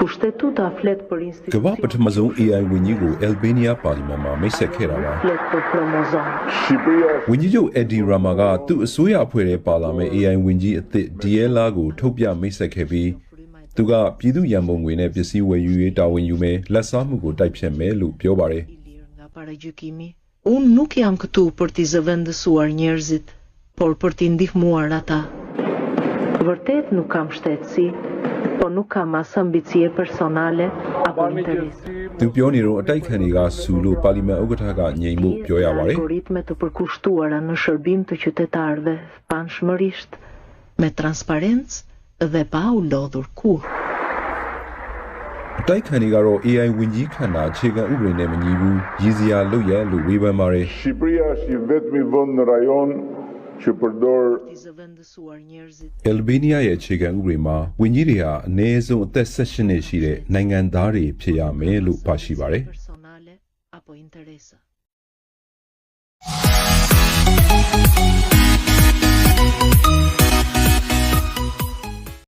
Kushtetuta flet për institucion. ကမ္ဘာပထမဆုံး AI ဝန်ကြီးကို Albania ပါလီမန်မှာမိတ်ဆက်ခဲ့တာပါ flet për promozon. Shqipëria ဝန်ကြီးချုပ် Eddie Rama ကသူ့အစိုးရအဖွဲ့ထဲပါလာမဲ့ AI ဝန်ကြီးအသစ် DLR ကိုထုတ်ပြမိတ်ဆက်ခဲ့ပြီးသူကပြည်သူရန်ပုံငွေနဲ့ပစ္စည်းဝယ်ယူရေးတာဝန်ယူမယ်လက်စားမှုကိုတိုက်ဖြတ်မယ်လို့ပြောပါတယ် i lirë nga paragjykimi. Unë nuk jam këtu për t'i zëvendësuar njerëzit, por për t'i ndihmuar ata. Vërtet nuk kam shtetësi, po nuk kam as ambicie personale apo Mami interes. Gjërësi သူပြောနေတော့အတိုက်ခံတွေကဆူလို့ပါလီမန်ဥက္ကဋ္ဌကငြိမ်မှုပြောရပါတယ် Algoritme të përkushtuara në shërbim të qytetarëve, panshmërisht, me transparencë dhe pa u lodhur kurrë. အတိုက်ခံတွေကတော့ AI ဝန်ကြီးခန္ဓာအခြေခံဥပဒေနဲ့မညီဘူးရည်စရာလုပ်ရလို့ဝေဖန်ပါတယ် Shqipëria është i vetmi vend në rajon që përdor T'i zëvendësuar njerëzit အယ်လ်ဘေးနီးယားရဲ့အခြေခံဥပဒေမှာဝန်ကြီးတွေဟာအနည်းဆုံးအသက်16နှစ်ရှိတဲ့နိုင်ငံသားတွေဖြစ်ရမယ်လို့ပါရှိပါတယ် personale apo interese.